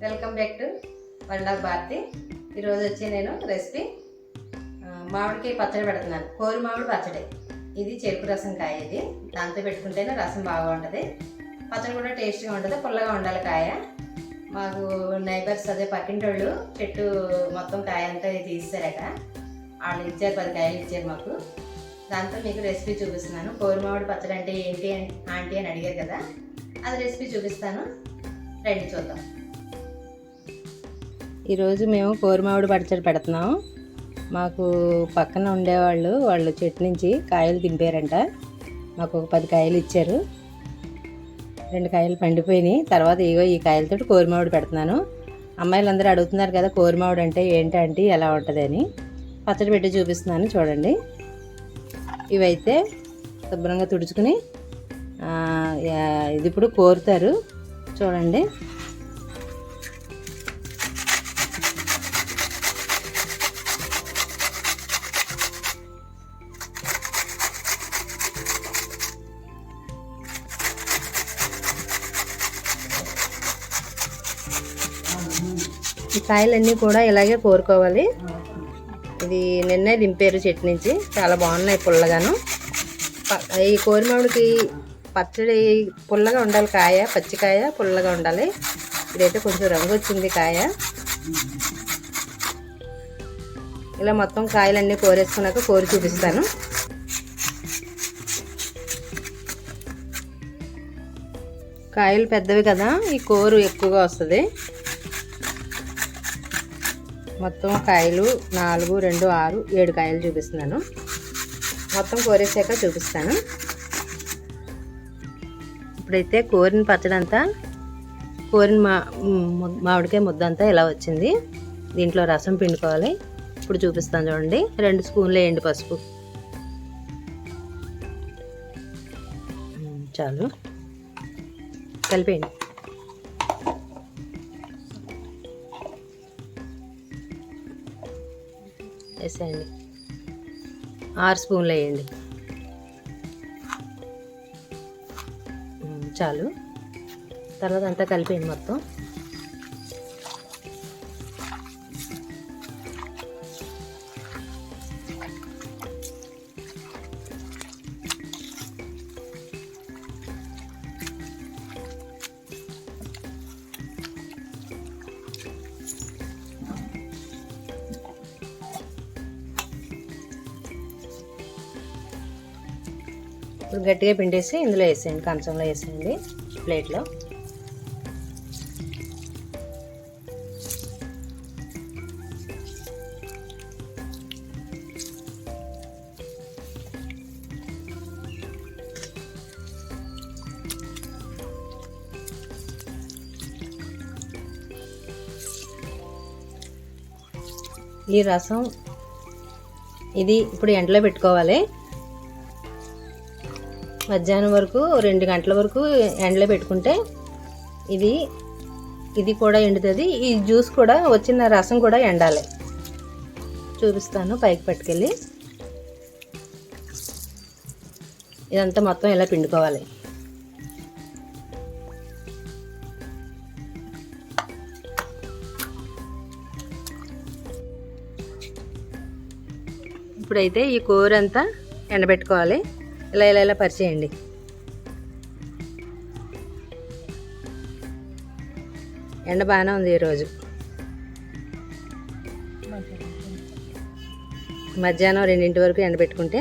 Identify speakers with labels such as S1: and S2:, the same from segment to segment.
S1: Welcome back to Vanda Bharathi. ఈరోజు వచ్చి నేను రెసిపీ మామిడికి పచ్చడి పెడుతున్నాను. కోరి మామిడి పచ్చడి. ఇది చెరుకు రసం కాయ ఇది. దాంతో పెట్టుకుంటేనే రసం బాగా ఉంటుంది. పచ్చడి కూడా టేస్ట్గా ఉంటుంది పుల్లగా ఉండాలి కాయ. మాకు నైబర్స్ అదే పక్కింటోళ్ళు చెట్టు మొత్తం కాయ అంతా తీసారట వాళ్ళు ఇచ్చారు పది కాయలు ఇచ్చారు మాకు. దాంతో మీకు రెసిపీ చూపిస్తున్నాను. కోరి మామిడి పచ్చడి అంటే ఏంటి అని- ఆంటీ అని అడిగారు కదా. అది రెసిపీ చూపిస్తాను. రండి చూద్దాం. ఈరోజు మేము కోరిమావిడి పచ్చడి పెడుతున్నాం. మాకు పక్కన ఉండేవాళ్ళు వాళ్ళు చెట్టు నుంచి కాయలు దింపారంట. మాకు ఒక పది కాయలు ఇచ్చారు. రెండు కాయలు పండిపోయినాయి. తర్వాత ఇగో ఈ కాయలతో కోరిమావిడి పెడుతున్నాను. అమ్మాయిలందరూ అడుగుతున్నారు కదా కోరిమావిడి అంటే ఏంటంటే ఎలా ఉంటుంది అని. పచ్చడి పెట్టి చూపిస్తున్నాను చూడండి. ఇవైతే శుభ్రంగా తుడుచుకుని ఇది ఇప్పుడు కోరుతారు. చూడండి. ఈ కాయలన్నీ కూడా ఇలాగే కోరుకోవాలి. ఇది నిన్నే దింపారు చెట్టు నుంచి. చాలా బాగున్నాయి పుల్లగాను. ప- ఈ కోరిమామిడికి పచ్చడి పుల్లగా ఉండాలి కాయ పచ్చికాయ పుల్లగా ఉండాలి. ఇదైతే కొంచెం రంగు వచ్చింది కాయ. ఇలా మొత్తం కాయలన్నీ కోరేసుకున్నాక కోరి చూపిస్తాను. కాయలు పెద్దవి కదా ఈ కోరు ఎక్కువగా వస్తుంది. మొత్తం కాయలు నాలుగు రెండు ఆరు ఏడు కాయలు చూపిస్తున్నాను. మొత్తం కోరేసాక చూపిస్తాను. ఇప్పుడైతే కోరిన పచ్చడంతా కోరిన మా మామిడికాయ ముద్ద అంతా ఇలా వచ్చింది. దీంట్లో రసం పిండుకోవాలి. ఇప్పుడు చూపిస్తాను చూడండి. రెండు స్పూన్లు వేయండి పసుపు. చాలు. కలిపేయండి. వేసేయండి ఆరు స్పూన్లు వేయండి. చాలు. తర్వాత అంతా కలిపేయండి మొత్తం. ఇప్పుడు గట్టిగా పిండేసి ఇందులో వేసేయండి కంచంలో వేసేయండి ప్లేట్లో. ఈ రసం ఇది ఇప్పుడు ఎండలో పెట్టుకోవాలి. మధ్యాహ్నం వరకు రెండు గంటల వరకు ఎండలో పెట్టుకుంటే ఇది ఇది కూడా ఎండుతుంది. ఈ జ్యూస్ కూడా వచ్చిన రసం కూడా ఎండాలి. చూపిస్తాను పైకి పట్టుకెళ్ళి. ఇదంతా మొత్తం ఇలా పిండుకోవాలి. ఇప్పుడైతే ఈ కూర అంతా ఎండబెట్టుకోవాలి. ఇలా ఇలా ఇలా పరిచేయండి. ఎండ బాగానే ఉంది ఈరోజు. మధ్యాహ్నం రెండింటి వరకు ఎండబెట్టుకుంటే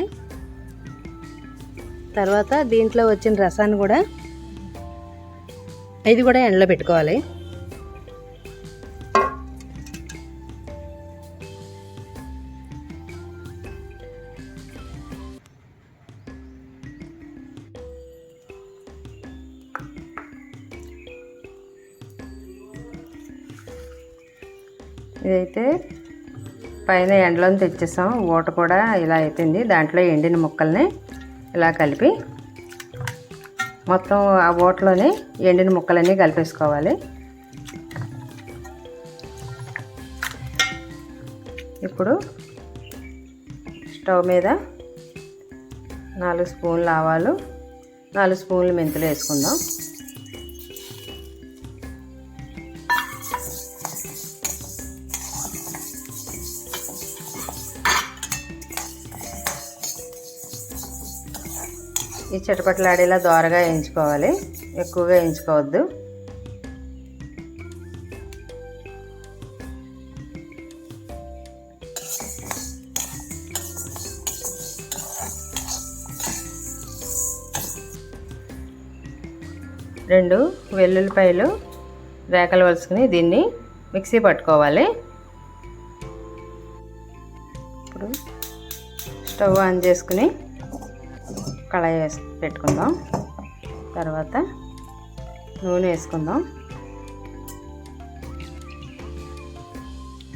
S1: తర్వాత దీంట్లో వచ్చిన రసాన్ని కూడా ఇది కూడా ఎండలో పెట్టుకోవాలి. ఇదైతే పైన ఎండలో తెచ్చేసాం. ఊట కూడా ఇలా అయిపోయింది. దాంట్లో ఎండిన ముక్కల్ని ఇలా కలిపి మొత్తం ఆ ఊటలోనే ఎండిన ముక్కలన్నీ కలిపేసుకోవాలి. ఇప్పుడు స్టవ్ మీద నాలుగు స్పూన్లు ఆవాలు నాలుగు స్పూన్లు మెంతులు వేసుకుందాం. ఈ చిటపట్లాడేలా దోరగా వేయించుకోవాలి. ఎక్కువగా వేయించుకోవద్దు. రెండు వెల్లుల్లిపాయలు రేకలు వలుసుకుని దీన్ని మిక్సీ పట్టుకోవాలి. ఇప్పుడు స్టవ్ ఆన్ చేసుకుని కళాయి వేసి పెట్టుకుందాం. తర్వాత నూనె వేసుకుందాం.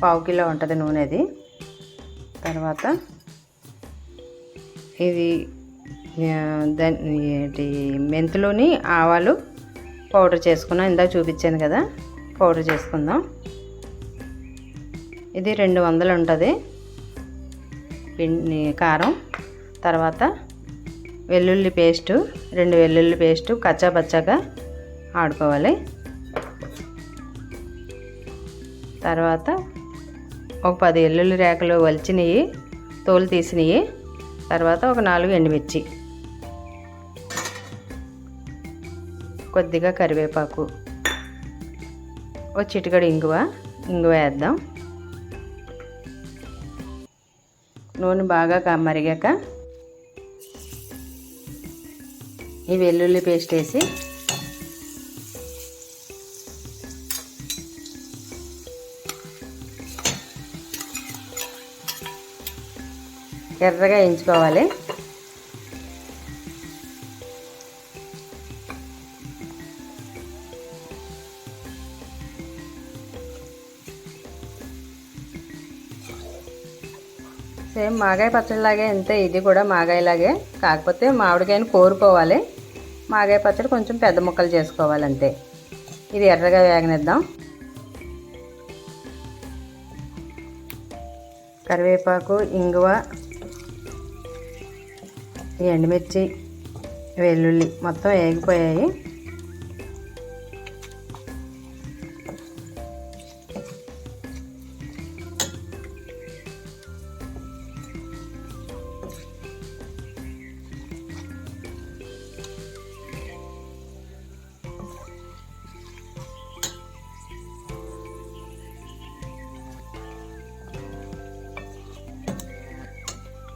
S1: పావు కిలో ఉంటుంది నూనె అది. తర్వాత ఇది దాని ఏంటి మెంతులోని ఆవాలు పౌడర్ చేసుకున్నాం. ఇందాక చూపించాను కదా పౌడర్ చేసుకుందాం. ఇది రెండు వందలు ఉంటుంది. పిండి కారం. తర్వాత వెల్లుల్లి పేస్టు రెండు వెల్లుల్లి పేస్టు కచ్చాపచ్చాగా ఆడుకోవాలి. తర్వాత ఒక పది వెల్లుల్లి రేకలు వలిచినవి తోలు తీసినవి తర్వాత ఒక నాలుగు ఎండుమిర్చి. కొద్దిగా కరివేపాకు. ఒక చిటికడు ఇంగువ ఇంగువ వేద్దాం. నూనె బాగా కా- మరిగాక ఈ వెల్లుల్లి పేస్ట్ వేసి ఎర్రగా ఎంచుకోవాలి సేమ్ మాగాయ పచ్చడిలాగే అంతే ఇది కూడా మాగాయలాగే. కాకపోతే మామిడికాయని కోరుకోవాలి. మాగాయ పచ్చడి కొంచెం పెద్ద ముక్కలు చేసుకోవాలంతే. ఇది ఎర్రగా వేగనిద్దాం. కరివేపాకు ఇంగువ ఎండుమిర్చి వెల్లుల్లి మొత్తం వేగిపోయాయి.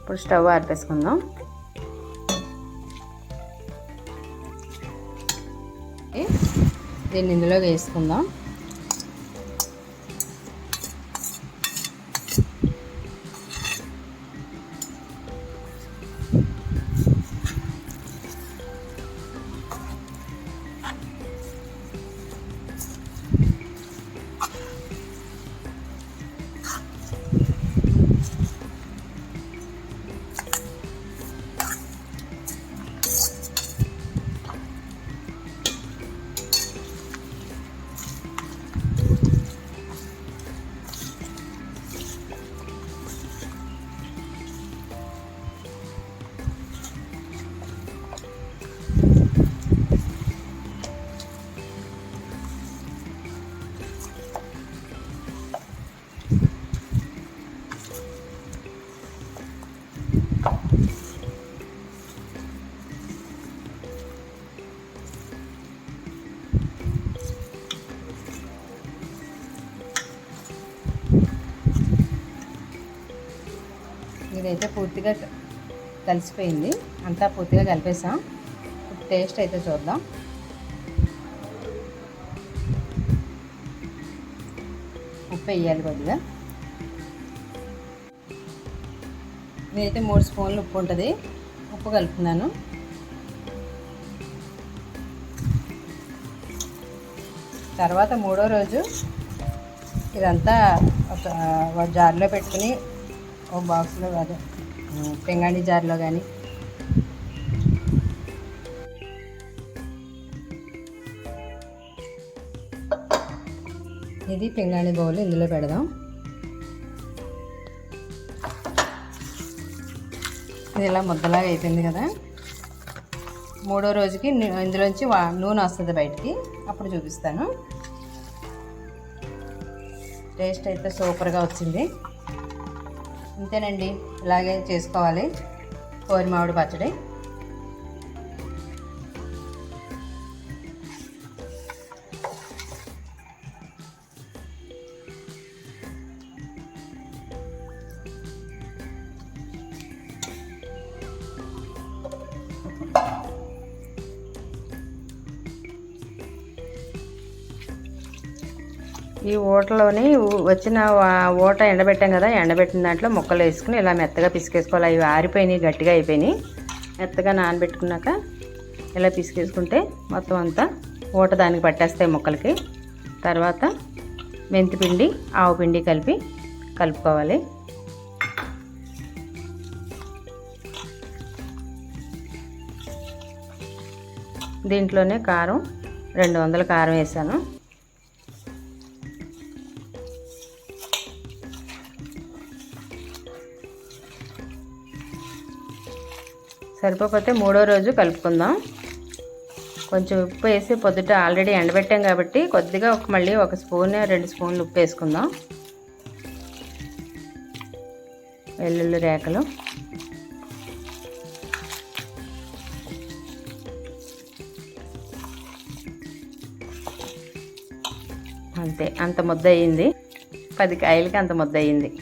S1: ఇప్పుడు స్టవ్ ఆర్పేసుకుందాం. దీన్ని ఇందులో వేసుకుందాం. ఇదైతే పూర్తిగా కలిసిపోయింది. అంతా పూర్తిగా కలిపేసాం. ఇప్పుడు టేస్ట్ అయితే చూద్దాం. ఉప్పు వేయాలి కొద్దిగా. నేనైతే మూడు స్పూన్లు ఉప్పు ఉంటుంది. ఉప్పు కలుపుతున్నాను. తర్వాత మూడో రోజు ఇదంతా ఒక జార్లో పెట్టుకుని ఓ బాక్స్లో కాదు. పింగాణి జార్లో కానీ ఇది పింగాణి బౌల్ ఇందులో పెడదాం. ఇది ఇలా ముద్దలాగా అయిపోయింది కదా. మూడో రోజుకి ఇందులోంచి వా- నూనె వస్తుంది బయటికి. అప్పుడు చూపిస్తాను. టేస్ట్ అయితే సూపర్గా వచ్చింది. అంతేనండి ఇలాగే చేసుకోవాలి. కోరి మామిడి పచ్చడి. ఈ ఊటలోని వచ్చిన ఊట ఎండబెట్టాం కదా ఎండబెట్టిన దాంట్లో ముక్కలు వేసుకుని ఇలా మెత్తగా పిసికేసుకోవాలి. అవి ఆరిపోయినాయి గట్టిగా అయిపోయినాయి. మెత్తగా నానబెట్టుకున్నాక ఇలా పిసికేసుకుంటే మొత్తం అంతా ఊట దానికి పట్టేస్తాయి ముక్కలకి. తర్వాత మెంతిపిండి ఆవు పిండి కలిపి కలుపుకోవాలి. దీంట్లోనే కారం రెండు వందల కారం వేసాను. సరిపోకపోతే మూడో రోజు కలుపుకుందాం. కొంచెం ఉప్పు వేసి పొద్దుట ఆల్రెడీ ఎండబెట్టాం కాబట్టి కొద్దిగా ఒక మళ్ళీ ఒక స్పూన్ రెండు స్పూన్లు ఉప్పు వేసుకుందాం. వెల్లుల్లి రేకలు. అంతే అంత ముద్ద అయ్యింది పది కాయలకి అంత ముద్ద అయ్యింది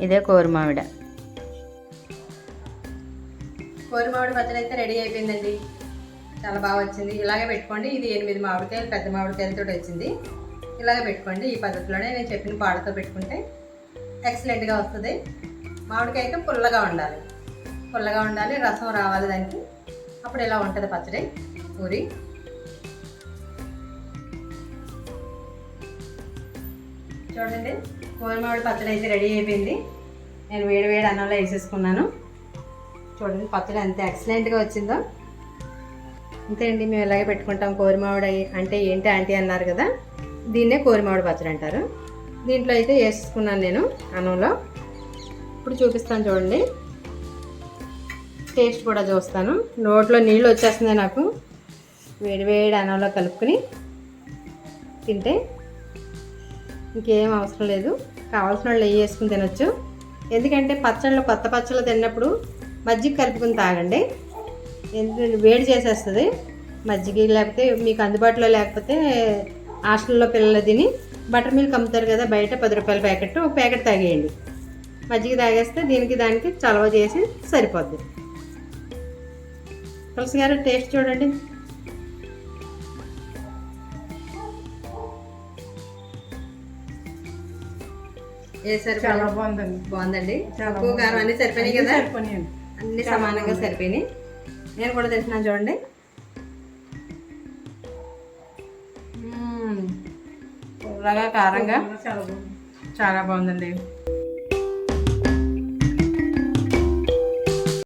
S1: ఇదే కోరు మామిడ కోరి మామిడి పచ్చడి అయితే రెడీ అయిపోయిందండి. చాలా బాగా వచ్చింది. ఇలాగే పెట్టుకోండి. ఇది ఎనిమిది మామిడికాయలు పెద్ద మామిడికాయలతో వచ్చింది. ఇలాగే పెట్టుకోండి. ఈ పద్ధతిలోనే నేను చెప్పిన పాడతో పెట్టుకుంటే ఎక్సలెంట్గా వస్తుంది. మామిడికాయ అయితే పుల్లగా ఉండాలి. పుల్లగా ఉండాలి. రసం రావాలి దానికి. అప్పుడు ఇలా ఉంటుంది పచ్చడి? పూరి. చూడండి. కోరి మామిడి పచ్చడి అయితే రెడీ అయిపోయింది. నేను వేడి వేడి అన్నంలో వేసేసుకున్నాను. చూడండి పచ్చడి ఎంత ఎక్సలెంట్గా వచ్చిందో. అంతే అండి మేము ఇలాగే పెట్టుకుంటాం కోరిమావిడ అంటే ఏంటి ఆంటీ అన్నారు కదా దీన్నే కోరిమావిడ పచ్చడి అంటారు. దీంట్లో అయితే వేసుకున్నాను నేను అన్నంలో. ఇప్పుడు చూపిస్తాను చూడండి. టేస్ట్ కూడా చూస్తాను. నోట్లో నీళ్ళు వచ్చేస్తున్నాయి నాకు. వేడి వేడి అన్నంలో కలుపుకుని తింటే ఇంకేం అవసరం లేదు. కావాల్సిన వాళ్ళు నెయ్యి వేసుకుని తినొచ్చు. ఎందుకంటే పచ్చళ్ళు కొత్త పచ్చళ్ళు తిన్నప్పుడు మజ్జిగ కలుపుకుని తాగండి. ఎందుకంటే వేడి చేసేస్తుంది మజ్జిగ లేకపోతే మీకు అందుబాటులో లేకపోతే హాస్టల్లో పిల్లలు తిని బటర్ మిల్క్ అమ్ముతారు కదా బయట పది రూపాయల ప్యాకెట్ ఒక ప్యాకెట్ తాగేయండి. మజ్జిగ తాగేస్తే దీనికి దానికి చలవ చేసి సరిపోద్ది. తులసి గారు టేస్ట్ చూడండి. ఏ
S2: చాలా
S1: సరిపోయింది
S2: బాగుందండి.
S1: బాగుందండి.
S2: చాలా
S1: కారం అన్నీ సరిపోయినాయి కదా?
S2: సరిపోయాయండి
S1: అన్ని సమానంగా సరిపోయినాయి. నేను కూడా తింటున్నాను చూడండి. పుల్లగా కారంగా చాలా బాగుందండి.